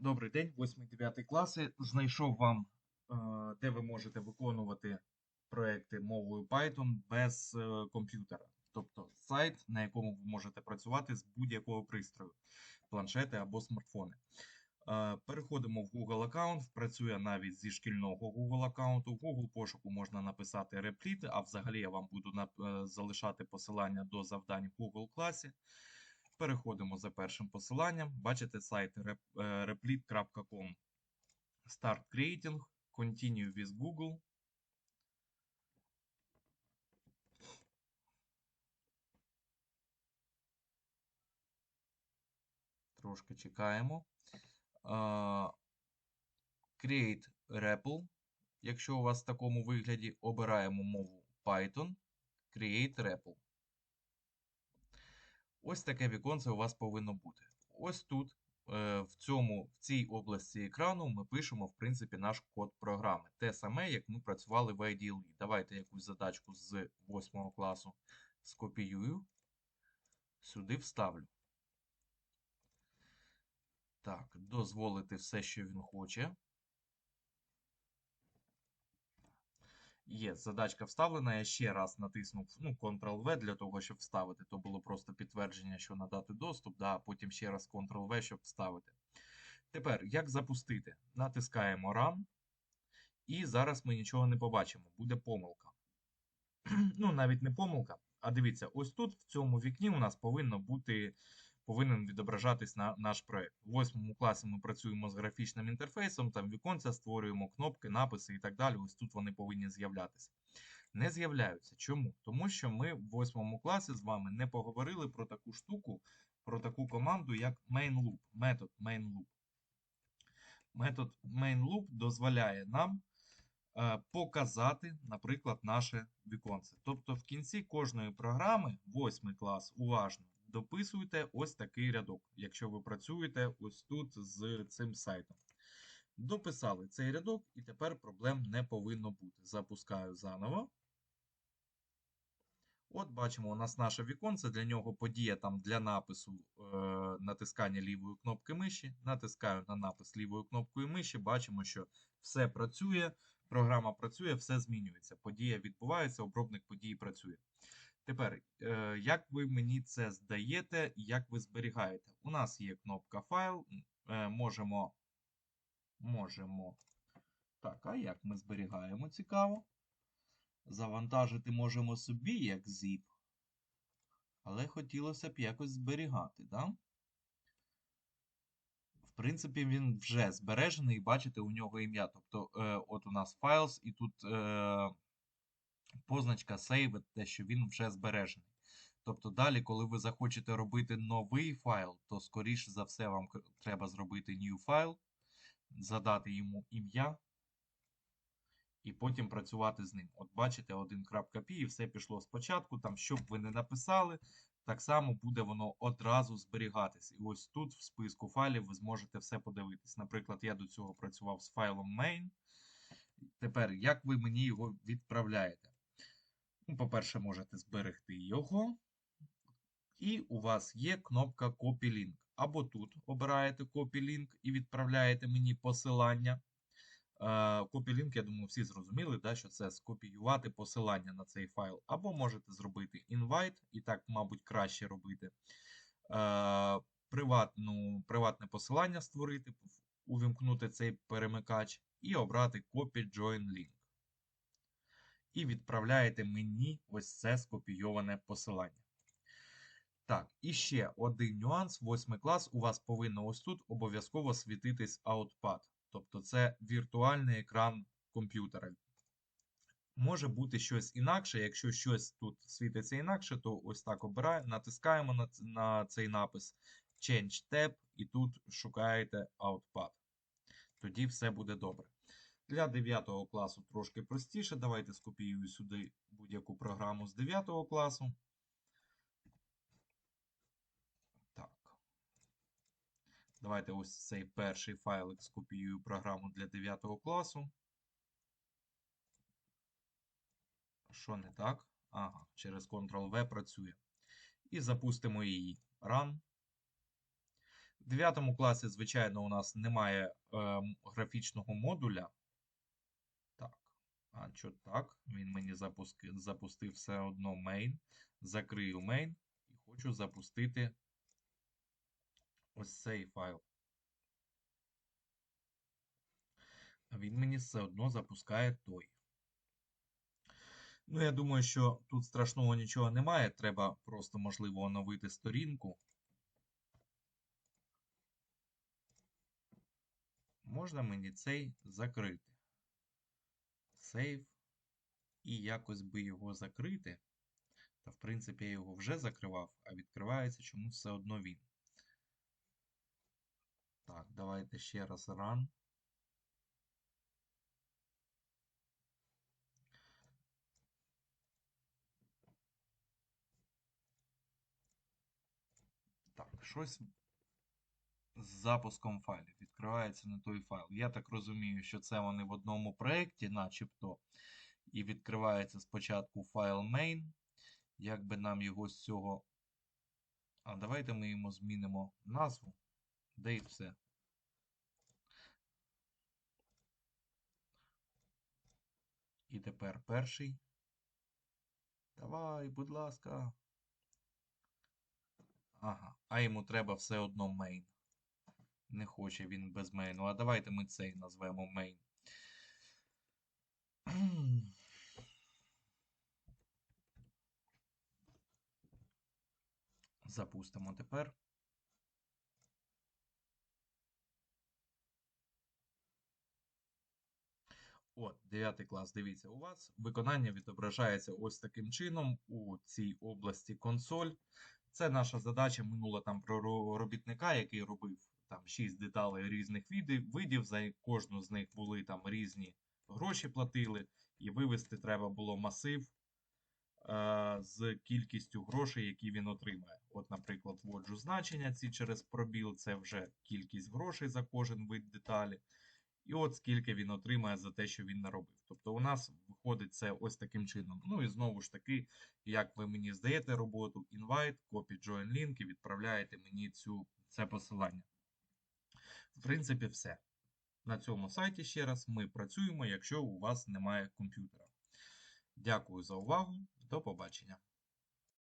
Добрий день, 8-9 класи. Знайшов вам, е, де ви можете виконувати проекти мовою Python без е, комп'ютера. Тобто сайт, на якому ви можете працювати з будь-якого пристрою, планшети або смартфони. Е, Переходимо в Google аккаунт, працює навіть зі шкільного Google аккаунту. В Google пошуку можна написати Replit, а взагалі я вам буду залишати посилання до завдань в Google класі. Переходимо за першим посиланням. Бачите сайт е, replit.com. Start creating. Continue with Google. Трошки чекаємо. Е, Create REPL. Якщо у вас в такому вигляді, обираємо мову Python. Create REPL. Ось таке віконце у вас повинно бути. Ось тут, е, в цьому, в цій області екрану, ми пишемо, в принципі, наш код програми. Те саме, як ми працювали в IDLE. Давайте якусь задачку з 8 класу скопіюю, сюди вставлю. Так, дозволити все, що він хоче. Є, задачка вставлена. Я ще раз натиснув ну, Ctrl-V для того, щоб вставити. То було просто підтвердження, що надати доступ, да, а потім ще раз Ctrl-V, щоб вставити. Тепер, як запустити? Натискаємо Run. І зараз ми нічого не побачимо. Буде помилка. ну, навіть не помилка. А дивіться, ось тут, в цьому вікні, у нас повинно бути, повинен відображатись на, наш проект. В восьмому класі ми працюємо з графічним інтерфейсом, там віконця створюємо кнопки, написи і так далі. Ось тут вони повинні з'являтися. Не з'являються. Чому? Тому що ми в восьмому класі з вами не поговорили про таку штуку, про таку команду, як main-loop, метод main-loop. Метод main-loop дозволяє нам е, показати, наприклад, наше віконце. Тобто в кінці кожної програми, 8 клас, уважно, дописуйте ось такий рядок, якщо ви працюєте ось тут з цим сайтом. Дописали цей рядок, і тепер проблем не повинно бути. Запускаю заново. От бачимо, у нас наше віконце, для нього подія там для напису е, натискання лівої кнопки миші. Натискаю на напис лівою кнопкою миші, бачимо, що все працює, програма працює, все змінюється. Подія відбувається, обробник події працює. Тепер, е, як ви мені це здаєте, як ви зберігаєте? У нас є кнопка файл, е, можемо, можемо. Так, а як ми зберігаємо? Цікаво. Завантажити можемо собі як zip, але хотілося б якось зберігати, да? В принципі, він вже збережений, бачите, у нього ім'я. Тобто, е, от у нас files, і тут позначка save, те, що він вже збережений. Тобто далі, коли ви захочете робити новий файл, то скоріше за все вам треба зробити new file, задати йому ім'я і потім працювати з ним. От бачите, 1.p і все пішло спочатку. Там, що б ви не написали, так само буде воно одразу зберігатись. І ось тут в списку файлів ви зможете все подивитись. Наприклад, я до цього працював з файлом main. Тепер, як ви мені його відправляєте? Ну, по-перше, можете зберегти його. І у вас є кнопка Copy Link. Або тут обираєте Copy Link і відправляєте мені посилання. Е, Copy Link, я думаю, всі зрозуміли, що це скопіювати посилання на цей файл. Або можете зробити invite, і так, мабуть, краще робити. Е, приватне посилання створити, увімкнути цей перемикач і обрати Copy Join Link. І відправляєте мені ось це скопійоване посилання. Так, і ще один нюанс. Восьмий клас у вас повинно ось тут обов'язково світитись Outpad. Тобто це віртуальний екран комп'ютера. Може бути щось інакше. Якщо щось тут світиться інакше, то ось так обираємо, натискаємо на, на цей напис Change Tab, і тут шукаєте Outpad. Тоді все буде добре. Для 9 класу трошки простіше. Давайте скопіюю сюди будь-яку програму з 9 класу. Так. Давайте ось цей перший файлик скопіюю програму для 9 класу. Що не так? Ага, через Ctrl-V працює. І запустимо її. Run. В 9 класі, звичайно, у нас немає е, графічного модуля. А що так? Він мені запуски, запустив все одно main. Закрию main і хочу запустити ось цей файл. Він мені все одно запускає той. Ну, я думаю, що тут страшного нічого немає. Треба просто, можливо, оновити сторінку. Можна мені цей закрити. Сейв. І якось би його закрити. Та, в принципі, я його вже закривав, а відкривається чомусь все одно він. Так, давайте ще раз run. Так, щось з запуском файлів. Відкривається не той файл. Я так розумію, що це вони в одному проєкті, начебто. І відкривається спочатку файл main. Як би нам його з цього. А давайте ми йому змінимо назву. Де і все. І тепер перший. Давай, будь ласка. Ага, а йому треба все одно main. Не хоче він без мейну. А давайте ми цей назвемо main. Запустимо тепер. От, 9 клас, дивіться, у вас виконання відображається ось таким чином у цій області консоль. Це наша задача минула там про робітника, який робив там 6 деталей різних видів. За кожну з них були там різні гроші платили, і вивести треба було масив е, з кількістю грошей, які він отримає. От, наприклад, вводжу значення ці через пробіл, це вже кількість грошей за кожен вид деталі. І от скільки він отримає за те, що він наробив. Тобто у нас виходить це ось таким чином. Ну і знову ж таки, як ви мені здаєте роботу, invite, copy join link і відправляєте мені цю, це посилання. В принципі, все. На цьому сайті ще раз ми працюємо, якщо у вас немає комп'ютера. Дякую за увагу. До побачення.